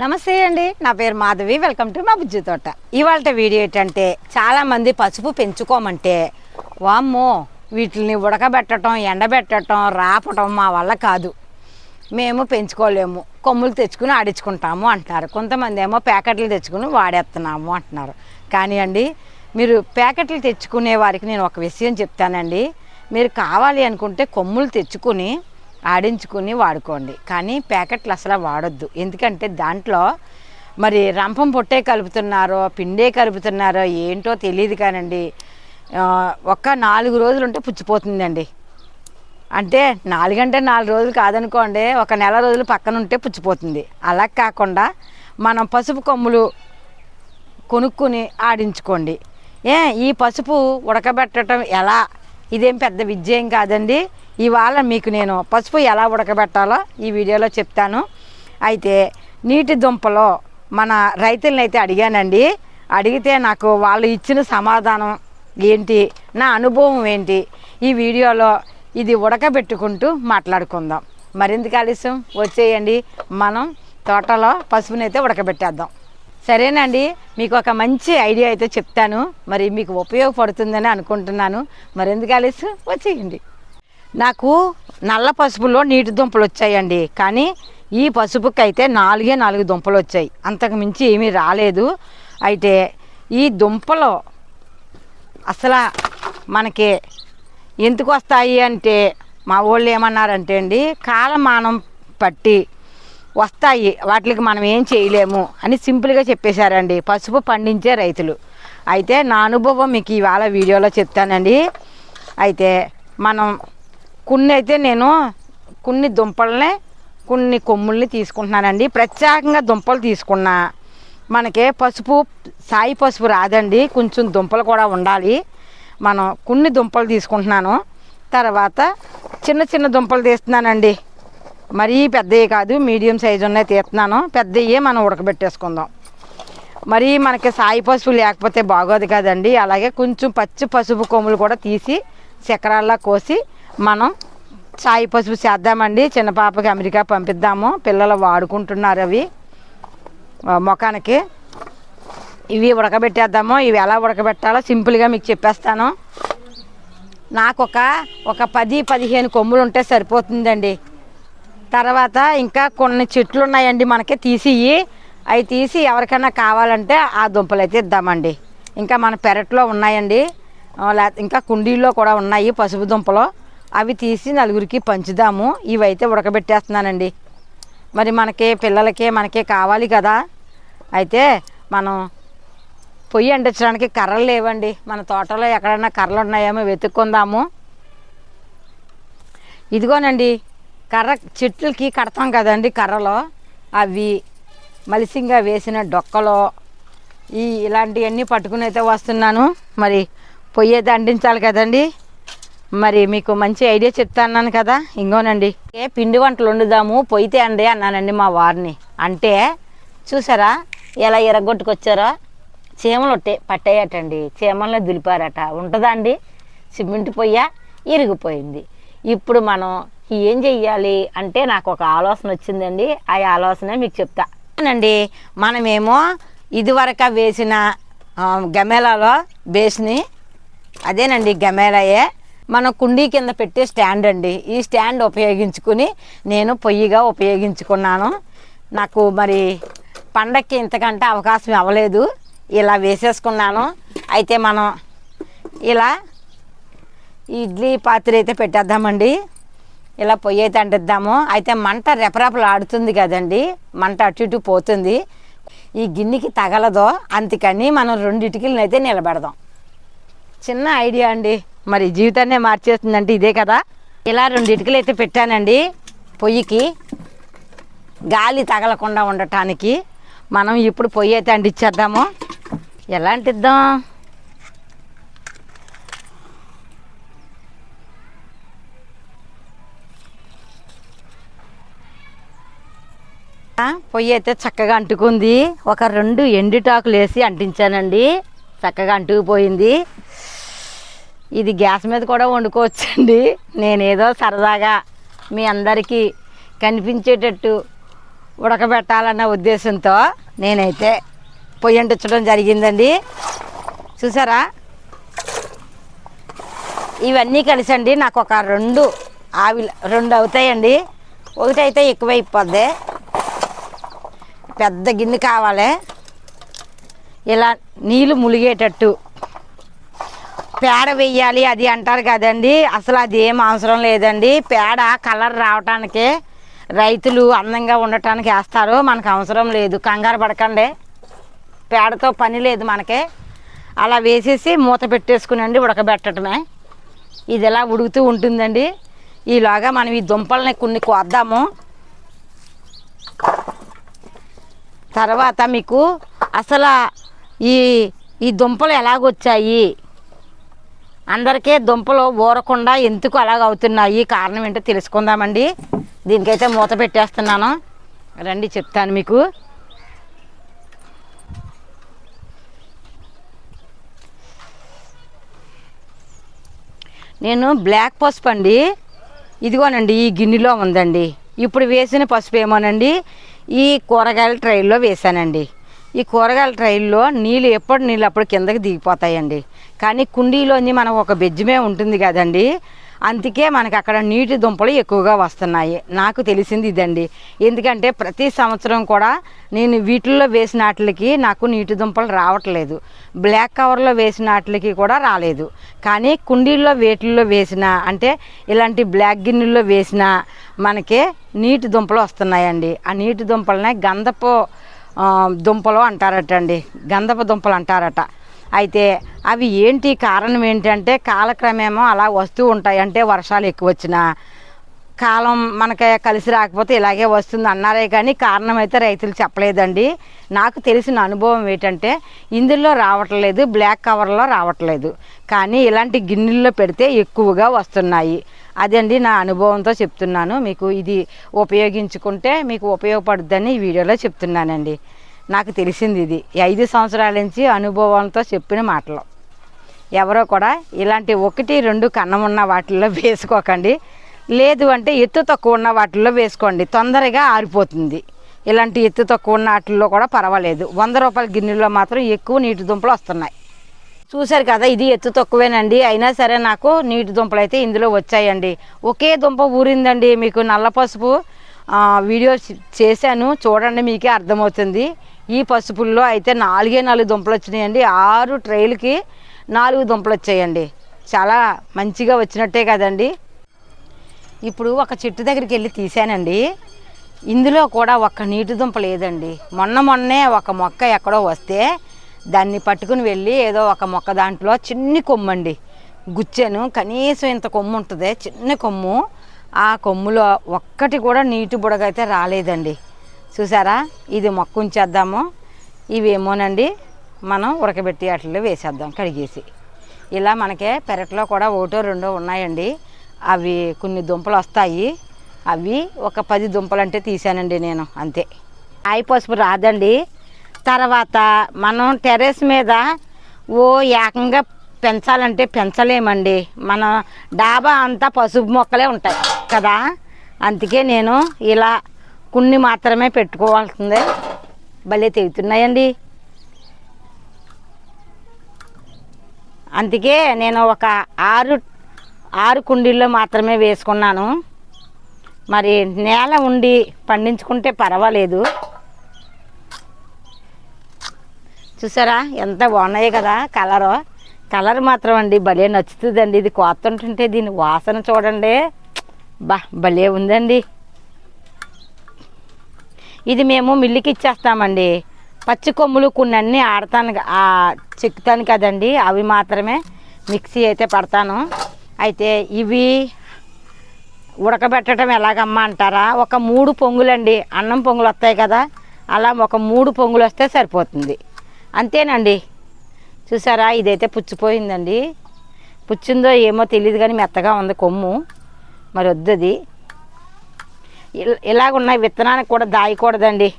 నమస్తే అండి నా పేరు మాధవి వెల్కమ్ టు మా బుజ్జి తోట. ఇవాళ వీడియో ఏంటంటే చాలామంది పసుపు పెంచుకోమంటే వామ్మో వీటిని ఉడకబెట్టడం ఎండబెట్టడం రాపటం మా వల్ల కాదు. మేము పెంచుకోలేము కొమ్ములు తెచ్చుకుని ఆడించుకుంటాము అంటున్నారు. కొంతమంది ఏమో ప్యాకెట్లు తెచ్చుకుని వాడేస్తున్నాము అంటున్నారు. కానీ అండి మీరు ప్యాకెట్లు తెచ్చుకునే వారికి నేను ఒక విషయం చెప్తానండి. మీరు కావాలి అనుకుంటే కొమ్ములు తెచ్చుకుని ఆడించుకుని వాడుకోండి. కానీ ప్యాకెట్లు అసలు వాడొద్దు. ఎందుకంటే దాంట్లో మరి రంపం పొట్టే కలుపుతున్నారో పిండే కలుపుతున్నారో ఏంటో తెలియదు కానండి. ఒక్క నాలుగు రోజులు ఉంటే పుచ్చిపోతుందండి. అంటే నాలుగంటే నాలుగు రోజులు కాదనుకోండి ఒక నెల రోజులు పక్కన ఉంటే పుచ్చిపోతుంది. అలా కాకుండా మనం పసుపు కొమ్ములు కొనుక్కుని ఆడించుకోండి. ఏ ఈ పసుపు ఉడకబెట్టడం ఎలా? ఇదేం పెద్ద విద్య ఏం కాదండి. ఇవాళ మీకు నేను పసుపు ఎలా ఉడకబెట్టాలో ఈ వీడియోలో చెప్తాను. అయితే నీటి దుంపలో మన రైతులను అయితే అడిగానండి. అడిగితే నాకు వాళ్ళు ఇచ్చిన సమాధానం ఏంటి నా అనుభవం ఏంటి ఈ వీడియోలో ఇది ఉడకబెట్టుకుంటూ మాట్లాడుకుందాం. మరింత ఆలస్యం వచ్చేయండి. మనం తోటలో పసుపునైతే ఉడకబెట్టేద్దాం. సరేనండి మీకు ఒక మంచి ఐడియా అయితే చెప్తాను. మరి మీకు ఉపయోగపడుతుందని అనుకుంటున్నాను. మరి కాలుష్యం ఆలస్యం వచ్చేయండి. నాకు నల్ల పసుపులో నీటి దుంపలు వచ్చాయండి. కానీ ఈ పసుపుకి అయితే నాలుగే నాలుగు దుంపలు వచ్చాయి. అంతకు మించి ఏమీ రాలేదు. అయితే ఈ దుంపలో అసలు మనకి ఎందుకు వస్తాయి అంటే మా వాళ్ళు ఏమన్నారంటే అండి కాలమానం పట్టి వస్తాయి. వాటికి మనం ఏం చేయలేము అని సింపుల్గా చెప్పేశారండి. పసుపు పండించే రైతులు. అయితే నా అనుభవం మీకు ఇవాళ వీడియోలో చెప్తానండి. అయితే మనం కొన్ని అయితే నేను కొన్ని దుంపలనే కొన్ని కొమ్ముల్ని తీసుకుంటున్నానండి. ప్రత్యేకంగా దుంపలు తీసుకున్నా. మనకి పసుపు సాయి పసుపు రాదండి. కొంచెం దుంపలు కూడా ఉండాలి. మనం కొన్ని దుంపలు తీసుకుంటున్నాను. తర్వాత చిన్న చిన్న దుంపలు తీస్తున్నానండి. మరీ పెద్దవి కాదు మీడియం సైజు ఉన్నాయి తీస్తున్నాను. పెద్దవి మనం ఉడకబెట్టేసుకుందాం. మరి మనకి సాయి పసుపు లేకపోతే బాగోదు కదండి. అలాగే కొంచెం పచ్చి పసుపు కొమ్ములు కూడా తీసి చక్రాల్లా కోసి మనం సాయి పసుపు చేద్దామండి. చిన్న పాపకి అమెరికా పంపిద్దాము. పిల్లలు వాడుకుంటున్నారు అవి. ముఖానికి. ఇవి ఉడకబెట్టేద్దాము. ఇవి ఎలా ఉడకబెట్టాలో సింపుల్గా మీకు చెప్పేస్తాను. నాకు ఒక ఒక పది పదిహేను కొమ్ములు ఉంటే సరిపోతుందండి. తర్వాత ఇంకా కొన్ని చెట్లు ఉన్నాయండి మనకి తీసి అవి తీసి ఎవరికైనా కావాలంటే ఆ దుంపలు అయితే ఇద్దామండి. ఇంకా మన పెరట్లో ఉన్నాయండి. లేకపోతే ఇంకా కుండీల్లో కూడా ఉన్నాయి పసుపు దుంపలు. అవి తీసి నలుగురికి పంచుదాము. ఇవైతే ఉడకబెట్టేస్తున్నానండి. మరి మనకి పిల్లలకి మనకి కావాలి కదా. అయితే మనం పొయ్యి అంటించడానికి కర్రలు లేవండి. మన తోటలో ఎక్కడైనా కర్రలు ఉన్నాయేమో వెతుక్కుందాము. ఇదిగోనండి కర్ర చెట్లకి కడతాం కదండి కర్రలో. అవి మలిసింగా వేసిన డొక్కలో ఈ ఇలాంటివన్నీ పట్టుకుని అయితే వస్తున్నాను. మరి పొయ్యి అయితే అంటించాలి కదండి. మరి మీకు మంచి ఐడియా చెప్తాన్నాను కదా. ఇంకోనండి ఏ పిండి వంటలు వండుదాము పొయ్యితే అండి అన్నానండి మా వారిని. అంటే చూసారా ఎలా ఎరగొట్టుకొచ్చారో? చీమలు పట్టేయటండి. చీమల్లో దులిపారట. ఉంటుందా అండి? సిమెంట్ పొయ్య ఇరిగిపోయింది. ఇప్పుడు మనం ఏం చెయ్యాలి అంటే నాకు ఒక ఆలోచన వచ్చిందండి. ఆ ఆలోచన మీకు చెప్తా. అండి మనమేమో ఇదివరక వేసిన గమేలాలో బేస్ని అదేనండి గమేలాయే మన కుండీ కింద పెట్టే స్టాండ్ అండి. ఈ స్టాండ్ ఉపయోగించుకుని నేను పొయ్యిగా ఉపయోగించుకున్నాను. నాకు మరి పండక్కి ఇంతకంటే అవకాశం అవ్వలేదు ఇలా వేసేసుకున్నాను. అయితే మనం ఇలా ఇడ్లీ పాత్ర అయితే పెట్టేద్దామండి. ఇలా పొయ్యి అయితే అంటిద్దాము. అయితే మంట రెపరెపలు ఆడుతుంది కదండి. మంట అటు ఇటు పోతుంది. ఈ గిన్నెకి తగలదో అందుకని మనం రెండు ఇటుకలను అయితే నిలబెడదాం. చిన్న ఐడియా అండి. మరి జీవితాన్నే మార్చేస్తుందంటే ఇదే కదా. ఇలా రెండు ఇటుకలు అయితే పెట్టానండి. పొయ్యికి గాలి తగలకుండా ఉండటానికి మనం ఇప్పుడు పొయ్యి అయితే అంటించేద్దాము. ఎలా అంటిద్దాం పొయ్యి అయితే చక్కగా అంటుకుంది. ఒక రెండు ఎండుటాకులు వేసి అంటించానండి. చక్కగా అంటుకుపోయింది. ఇది గ్యాస్ మీద కూడా వండుకోవచ్చండి. నేనేదో సరదాగా మీ అందరికీ కనిపించేటట్టు ఉడకబెట్టాలన్న ఉద్దేశంతో నేనైతే పొయ్యి అంటించడం జరిగిందండి. చూసారా? ఇవన్నీ కలిసండి. నాకు ఒక రెండు ఆవి రెండు అవుతాయండి. ఒకటి అయితే ఎక్కువైపోద్ది. పెద్ద గిన్నె కావాలి. ఇలా నీళ్ళు ములిగేటట్టు పేడ వెయ్యాలి అది అంటారు కదండి. అసలు అది ఏం అవసరం లేదండి. పేడ కలర్ రావటానికి రైతులు అందంగా ఉండటానికి వేస్తారు. మనకు అవసరం లేదు. కంగారు పడకండి. పేడతో పని లేదు మనకి. అలా వేసేసి మూత పెట్టేసుకునండి ఉడకబెట్టడమే. ఇది ఎలా ఉడుకుతూ ఉంటుందండి? ఈలాగా మనం ఈ దుంపల్ని కొన్ని కోద్దాము. తర్వాత మీకు అసలు ఈ ఈ దుంపలు ఎలాగొచ్చాయి? అందరికీ దుంపలు ఊరకుండా ఎందుకు అలాగ అవుతున్నాయి? కారణం ఏంటో తెలుసుకుందామండి. దీనికైతే మూత పెట్టేస్తున్నాను. రండి చెప్తాను మీకు. నేను బ్లాక్ పసుపు అండి. ఇదిగోనండి ఈ గిన్నెలో ఉందండి. ఇప్పుడు వేసిన పసుపు ఏమోనండి. ఈ కూరగాయల ట్రైల్లో వేసానండి ఈ కూరగాయల ట్రైల్లో నీళ్ళు ఎప్పుడు నీళ్ళు అప్పుడు కిందకి దిగిపోతాయండి. కానీ కుండీలోని మనకు ఒక బెజ్జమే ఉంటుంది కదండి. అందుకే మనకి అక్కడ నీటి దుంపలు ఎక్కువగా వస్తున్నాయి. నాకు తెలిసింది ఇదండి. ఎందుకంటే ప్రతి సంవత్సరం కూడా నేను వీటిల్లో వేసిన వాటికి నాకు నీటి దుంపలు రావట్లేదు. బ్లాక్ కవర్లో వేసిన వాటికి కూడా రాలేదు. కానీ కుండీల్లో వేటిల్లో వేసిన అంటే ఇలాంటి బ్లాక్ గిన్నెల్లో వేసిన మనకి నీటి దుంపలు వస్తున్నాయండి. ఆ నీటి దుంపలనే గంధపు దుంపలు అంటారట అండి గంధపు దుంపలు అంటారట. అయితే అవి ఏంటి కారణం ఏంటంటే కాలక్రమేమో అలా వస్తూ ఉంటాయి. అంటే వర్షాలు ఎక్కువ వచ్చినా కాలం మనకి కలిసి రాకపోతే ఇలాగే వస్తుంది అన్నారే కానీ కారణం అయితే రైతులు చెప్పలేదండి. నాకు తెలిసిన అనుభవం ఏంటంటే ఇందులో రావట్లేదు బ్లాక్ కవర్లో రావట్లేదు. కానీ ఇలాంటి గిన్నెల్లో పెడితే ఎక్కువగా వస్తున్నాయి. అదండి నా అనుభవంతో చెప్తున్నాను. మీకు ఇది ఉపయోగించుకుంటే మీకు ఉపయోగపడుద్దని ఈ వీడియోలో చెప్తున్నానండి. నాకు తెలిసింది ఇది. ఐదు సంవత్సరాల నుంచి అనుభవంతో చెప్పిన మాటలు. ఎవరో కూడా ఇలాంటి ఒకటి రెండు కన్నం ఉన్న వాటిల్లో వేసుకోకండి. లేదు అంటే ఎత్తు తక్కువ ఉన్న వాటిల్లో వేసుకోండి. తొందరగా ఆరిపోతుంది. ఇలాంటి ఎత్తు తక్కువ ఉన్న వాటిల్లో కూడా పర్వాలేదు. వంద రూపాయల గిన్నెలో మాత్రం ఎక్కువ నీటి దుంపలు వస్తున్నాయి. చూశారు కదా ఇది ఎత్తు తక్కువేనండి. అయినా సరే నాకు నీటి దుంపలు అయితే ఇందులో వచ్చాయండి. ఒకే దుంప ఊరిందండి మీకు నల్ల పసుపు వీడియో చేశాను. చూడండి మీకే అర్థమవుతుంది. ఈ పసుపుల్లో అయితే నాలుగే నాలుగు దుంపలు వచ్చినాయండి. ఆరు ట్రైలకి నాలుగు దుంపలు వచ్చాయండి. చాలా మంచిగా వచ్చినట్టే కదండి. ఇప్పుడు ఒక చెట్టు దగ్గరికి వెళ్ళి తీసానండి ఇందులో కూడా ఒక్క నీటి దుంప లేదండి. మొన్న మొన్నే ఒక మొక్క ఎక్కడో వస్తే దాన్ని పట్టుకుని వెళ్ళి ఏదో ఒక మొక్క దాంట్లో చిన్ని కొమ్ము అండి గుచ్చాను. కనీసం ఇంత కొమ్ము ఉంటుంది. చిన్న కొమ్ము. ఆ కొమ్ములో ఒక్కటి కూడా నీటి బుడగైతే రాలేదండి. చూసారా? ఇది మొక్క ఉంచేద్దాము ఇవేమోనండి మనం ఉడకబెట్టి వాటిల్లో వేసేద్దాం కడిగేసి. ఇలా మనకే పెరట్లో కూడా ఒకటో రెండో ఉన్నాయండి. అవి కొన్ని దుంపలు వస్తాయి. అవి ఒక పది దుంపలు అంటే తీసానండి నేను అంతే. ఆయి పసుపు రాదండి. తర్వాత మనం టెర్రస్ మీద ఓ ఏకంగా పెంచాలంటే పెంచలేమండి. మన డాబా అంతా పసుపు మొక్కలే ఉంటాయి కదా. అందుకే నేను ఇలా కొన్ని మాత్రమే పెట్టుకోవాల్సిందే. భలే తెగుతున్నాయండి. అందుకే నేను ఒక ఆరు ఆరు కుండీల్లో మాత్రమే వేసుకున్నాను. మరి నేల ఉండి పండించుకుంటే పర్వాలేదు. చూసారా ఎంత బాగున్నాయి కదా కలరు. కలర్ మాత్రం అండి భలే నచ్చుతుందండి. ఇది కోతుంటుంటే దీని వాసన చూడండి. బా భలే ఉందండి. ఇది మేము మిల్లుకి ఇచ్చేస్తామండి. పచ్చి కొమ్ములు కొన్ని అన్నీ ఆడతాను చెక్కుతాను కదండి. అవి మాత్రమే మిక్సీ అయితే పడతాను. అయితే ఇవి ఉడకబెట్టడం ఎలాగమ్మా అంటారా? ఒక మూడు పొంగులండి. అన్నం పొంగులు వస్తాయి కదా. అలా ఒక మూడు పొంగులు వస్తే సరిపోతుంది. అంతేనండి. చూసారా? ఇదైతే పుచ్చిపోయిందండి. పుచ్చిందో ఏమో తెలియదు కానీ మెత్తగా ఉంది కొమ్ము. మరి వద్దది. ఇలాగున్న విత్తనానికి కూడా దాయకూడదండి.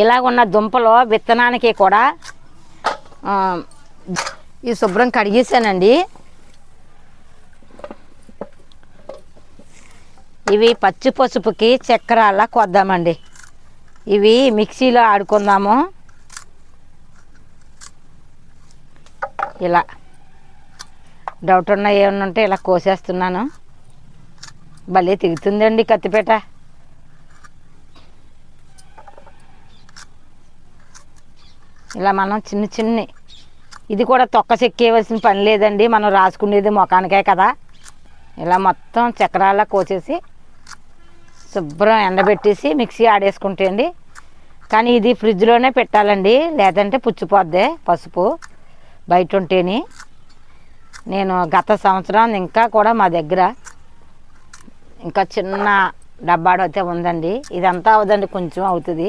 ఇలాగున్న దుంపలో విత్తనానికి కూడా ఈ శుభ్రం కడిగేసానండి. ఇవి పచ్చి పసుపుకి చక్కెరలా కొద్దామండి. ఇవి మిక్సీలో ఆడుకుందాము. ఇలా. డౌట్ ఉన్న ఏమన్నా ఉంటే ఇలా కోసేస్తున్నాను. భలే తిగుతుందండి కత్తిపేట. ఇలా మనం చిన్న చిన్ని ఇది కూడా తొక్క చెక్కేయవలసిన పని లేదండి మనం రాసుకునేది ముఖానికే కదా. ఇలా మొత్తం చక్రాల కోసేసి శుభ్రం ఎండబెట్టేసి మిక్సీ ఆడేసుకుంటే అండి. కానీ ఇది ఫ్రిడ్జ్లోనే పెట్టాలండి లేదంటే పుచ్చిపోద్ది పసుపు బయట ఉంటేని. నేను గత సంవత్సరం ఇంకా కూడా మా దగ్గర ఇంకా చిన్న డబ్బాడు అయితే ఉందండి. ఇదంతా అవదండి కొంచెం అవుతుంది.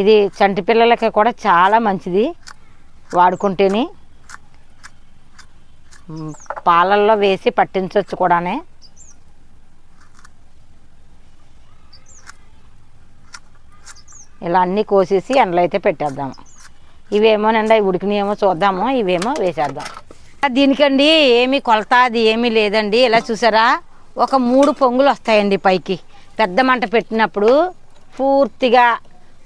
ఇది చంటి పిల్లలకి కూడా చాలా మంచిది వాడుకుంటేని. పాలల్లో వేసి పట్టించవచ్చు కూడానే. ఇలా అన్నీ కోసేసి ఎండలో అయితే పెట్టేద్దాము ఇవేమోనండి అవి ఉడికినాయేమో చూద్దాము ఇవేమో వేసేద్దాం. దీనికండి ఏమీ కొలత అది ఏమీ లేదండి. ఇలా చూసారా? ఒక మూడు పొంగులు వస్తాయండి పైకి. పెద్ద మంట పెట్టినప్పుడు పూర్తిగా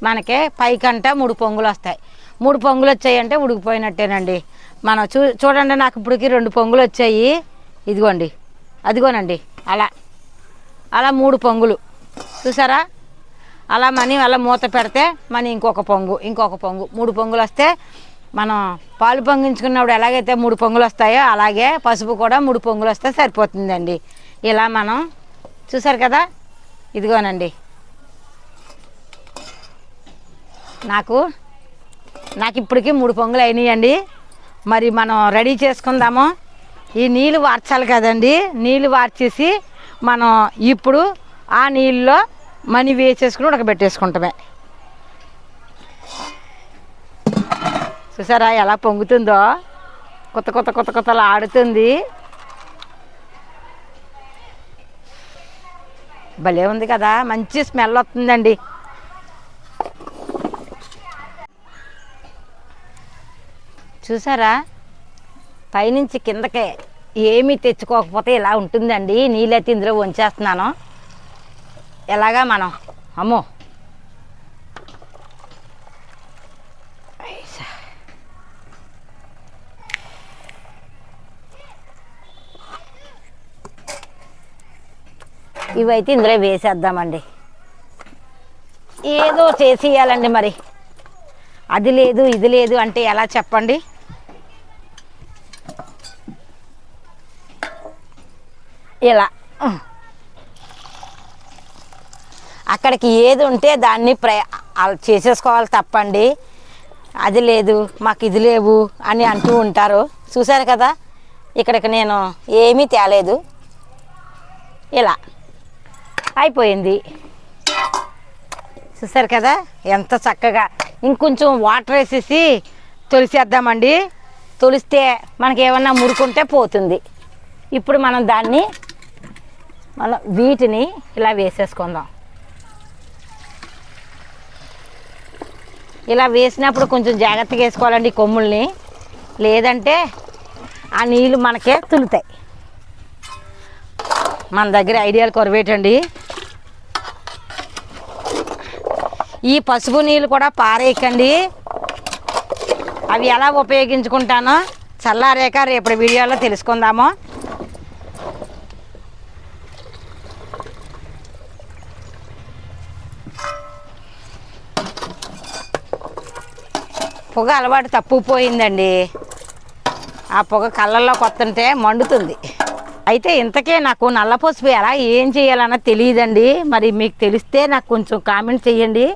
మనకే పైకంట మూడు పొంగులు వస్తాయి. మూడు పొంగులు వచ్చాయంటే ఉడికిపోయినట్టేనండి. మనం చూ చూడండి నాకు ఇప్పటికి రెండు పొంగులు వచ్చాయి. ఇదిగోండి. అదిగోనండి. అలా. అలా మూడు పొంగులు. చూసారా? అలా మనీ అలా మూత పెడితే మనీ ఇంకొక పొంగు ఇంకొక పొంగు. మూడు పొంగులు వస్తే మనం పాలు పొంగించుకున్నప్పుడు ఎలాగైతే మూడు పొంగులు వస్తాయో అలాగే పసుపు కూడా మూడు పొంగులు వస్తే సరిపోతుందండి. ఇలా మనం చూసారు కదా? ఇదిగోనండి. నాకు నాకు ఇప్పటికీ మూడు పొంగులు అయినాయండి. మరి మనం రెడీ చేసుకుందాము. ఈ నీళ్ళు వార్చాలి కదండి. నీళ్ళు వార్చేసి మనం ఇప్పుడు ఆ నీళ్ళలో మనీ వేసేసుకుని ఉడకబెట్టేసుకుంటామే. చూసారా ఎలా పొంగుతుందో? కొత్త కొత్త కొత్త కొత్తలు ఆడుతుంది. భలే ఉంది కదా మంచి స్మెల్ వస్తుందండి. చూసారా? పైనుంచి కిందకే ఏమీ తెచ్చుకోకపోతే ఇలా ఉంటుందండి. నీళ్ళైతే ఇందులో వంచేస్తున్నాను. ఎలాగా మనం? అమ్మో! ఇవైతే ఇందులో వేసేద్దామండి. ఏదో చేసేయాలండి మరి. అది లేదు ఇది లేదు అంటే ఎలా చెప్పండి? ఇలా. అక్కడికి ఏది ఉంటే దాన్ని ప్ర అలా చేసేసుకోవాలి తప్పండి. అది లేదు మాకు ఇది లేవు అని అంటూ ఉంటారు. చూశారు కదా? ఇక్కడికి నేను ఏమీ తేలేదు. ఇలా. అయిపోయింది. చూసారు కదా ఎంత చక్కగా. ఇంకొంచెం వాటర్ వేసేసి తొలిసేద్దామండి. తొలిస్తే మనకి ఏమన్నా మురుకుంటే పోతుంది. ఇప్పుడు మనం దాన్ని మనం వీటిని ఇలా వేసేసుకుందాం. ఇలా వేసినప్పుడు కొంచెం జాగ్రత్తగా వేసుకోవాలండి కొమ్ముల్ని. లేదంటే ఆ నీళ్ళు మనకే తులుతాయి. మన దగ్గర ఐడియాలు కొరవేటండి. ఈ పసుపు నీళ్ళు కూడా పారేయకండి. అవి ఎలా ఉపయోగించుకుంటానో చల్లారేక రేపటి వీడియోలో తెలుసుకుందాము. పొగ అలవాటు తప్పు పోయిందండి. ఆ పొగ కళ్ళల్లో కొత్తంటే మండుతుంది. అయితే ఇంతకే నాకు నల్ల పసుపు ఎలా ఏం చేయాలన్న తెలియదండి. మరి మీకు తెలిస్తే నాకు కొంచెం కామెంట్ చేయండి.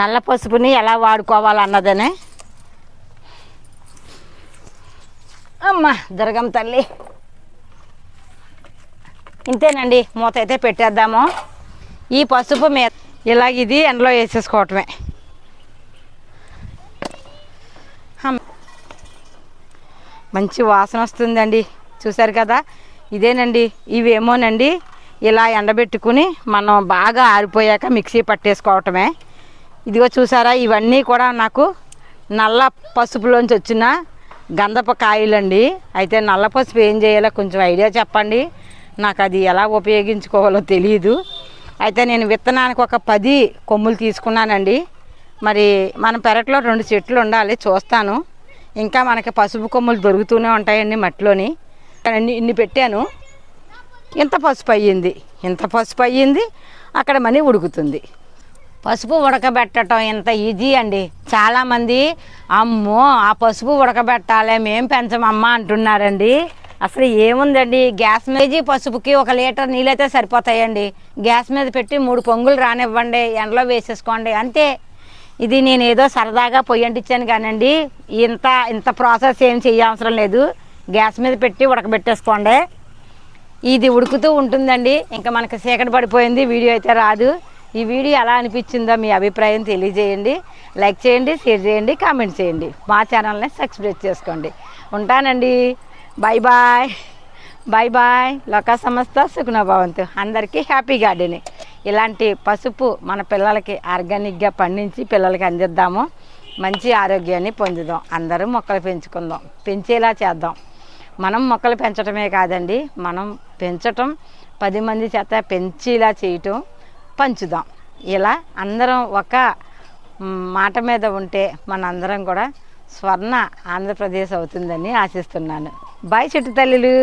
నల్ల పసుపుని ఎలా వాడుకోవాలన్నదనే. అమ్మ దుర్గం తల్లి. ఇంతేనండి మూత అయితే పెట్టేద్దాము. ఈ పసుపు మీద ఇలా ఇది ఎండలో వేసేసుకోవటమే. మంచి వాసన వస్తుందండి. చూసారు కదా? ఇదేనండి ఇవేమోనండి. ఇలా ఎండబెట్టుకుని మనం బాగా ఆరిపోయాక మిక్సీ పట్టేసుకోవటమే. ఇదిగో చూసారా? ఇవన్నీ కూడా నాకు నల్ల పసుపులోంచి వచ్చిన గంధప కాయలండి. అయితే నల్ల పసుపు ఏం చేయాలో కొంచెం ఐడియా చెప్పండి. నాకు అది ఎలా ఉపయోగించుకోవాలో తెలియదు అయితే నేను విత్తనానికి ఒక పది కొమ్ములు తీసుకున్నానండి. మరి మన పెరట్లో రెండు చెట్లు ఉండాలి చూస్తాను. ఇంకా మనకి పసుపు కొమ్ములు దొరుకుతూనే ఉంటాయండి మట్టిలోని. ఇన్ని పెట్టాను. ఇంత పసుపు అయ్యింది. ఇంత పసుపు అయ్యింది. అక్కడ మనీ ఉడుకుతుంది. పసుపు ఉడకబెట్టడం ఇంత ఈజీ అండి. చాలామంది అమ్మో ఆ పసుపు ఉడకబెట్టాలి మేం పెంచమమ్మా అంటున్నారండి. అసలు ఏముందండి? గ్యాస్ మీద పసుపుకి ఒక లీటర్ నీళ్ళైతే సరిపోతాయండి. గ్యాస్ మీద పెట్టి మూడు పొంగులు రానివ్వండి ఎండలో వేసేసుకోండి అంతే. ఇది నేను ఏదో సరదాగా పొయ్యి అంటించాను కానండి. ఇంత ఇంత ప్రాసెస్ ఏం చేయవసరం లేదు. గ్యాస్ మీద పెట్టి ఉడకబెట్టేసుకోండి. ఇది ఉడుకుతూ ఉంటుందండి. ఇంకా మనకి చీకటి పడిపోయింది. వీడియో అయితే రాదు. ఈ వీడియో ఎలా అనిపించిందో మీ అభిప్రాయం తెలియజేయండి. లైక్ చేయండి షేర్ చేయండి కామెంట్ చేయండి. మా ఛానల్ని సబ్స్క్రైబ్ చేసుకోండి. ఉంటానండి. Bye bye. Bye bye. లోక సంస్థ సుఖనభవంతు అందరికీ హ్యాపీ గార్డెనింగ్. ఇలాంటి పసుపు మన పిల్లలకి ఆర్గానిక్గా పండించి పిల్లలకి అందిద్దాము. మంచి ఆరోగ్యాన్ని పొందుదాం. అందరూ మొక్కలు పెంచుకుందాం. పెంచేలా చేద్దాం. మనం మొక్కలు పెంచడమే కాదండి. మనం పెంచటం పది మంది చేత పెంచేలా చేయటం పంచుదాం. ఇలా అందరం ఒక మాట మీద ఉంటే మనందరం కూడా స్వర్ణ ఆంధ్రప్రదేశ్ అవుతుందని ఆశిస్తున్నాను. బాయ్ చెట్టు తల్లులు.